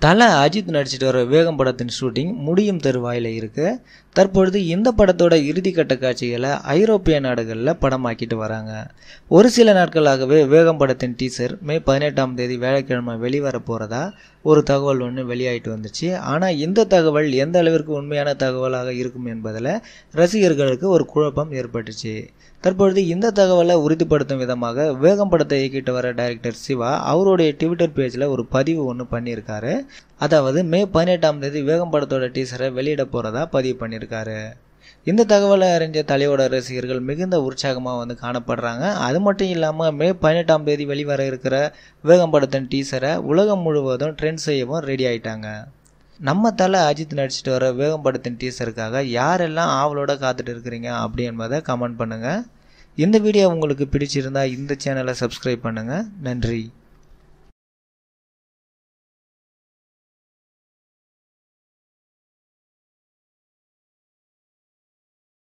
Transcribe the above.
தலை அஜித் நடிச்சிட்டு வர வேகம் படத்தின் ஷூட்டிங் முடியும் தருவாயில் இருக்கு. தற்பொழுது இந்த படத்தோட இறுதிக்கட்ட காட்சிகளை ஐரோப்பிய நாடுகளில் படமாக்கிட்டு வராங்க. ஒரு சில நாட்களாகவே வேகம் படத்தின் டீசர் மே பதினெட்டாம் தேதி வேலைக்கிழமை வெளிவர போகிறதா ஒரு தகவல் ஒன்று வெளியாயிட்டு வந்துச்சு. ஆனால் இந்த தகவல் எந்த அளவிற்கு உண்மையான தகவலாக இருக்கும் என்பதில் ரசிகர்களுக்கு ஒரு குழப்பம் ஏற்பட்டுச்சு. தற்பொழுது இந்த தகவலை உறுதிப்படுத்தும் விதமாக வேகம் படத்தை இயக்கிட்டு வர டைரக்டர் சிவா அவருடைய ட்விட்டர் பேஜில் ஒரு பதிவு ஒன்று பண்ணியிருக்காரு. அதாவது மே பதினெட்டாம் தேதி வேகம் படத்தோட டீசரை வெளியிட போகிறதா பதிவு பண்ணியிருக்காரு. இந்த தகவலை அறிஞ்ச தலையோட ரசிகர்கள் மிகுந்த உற்சாகமாக வந்து காணப்படுறாங்க. அது மட்டும் இல்லாமல் மே பதினெட்டாம் தேதி வெளிவர இருக்கிற வேகம் படத்தின் டீசரை உலகம் முழுவதும் ட்ரெண்ட் செய்யவும் ரெடி ஆயிட்டாங்க. நம்ம தலை அஜித் நடிச்சிட்டு வர வேகம் படத்தின் டீசருக்காக யாரெல்லாம் ஆவலோட காத்துட்டு இருக்கிறீங்க அப்படி என்பதை கமெண்ட் பண்ணுங்கள் இந்த வீடியோ உங்களுக்கு பிடிச்சிருந்தா இந்த சேனலை சப்ஸ்கிரைப் பண்ணுங்கள் நன்றி.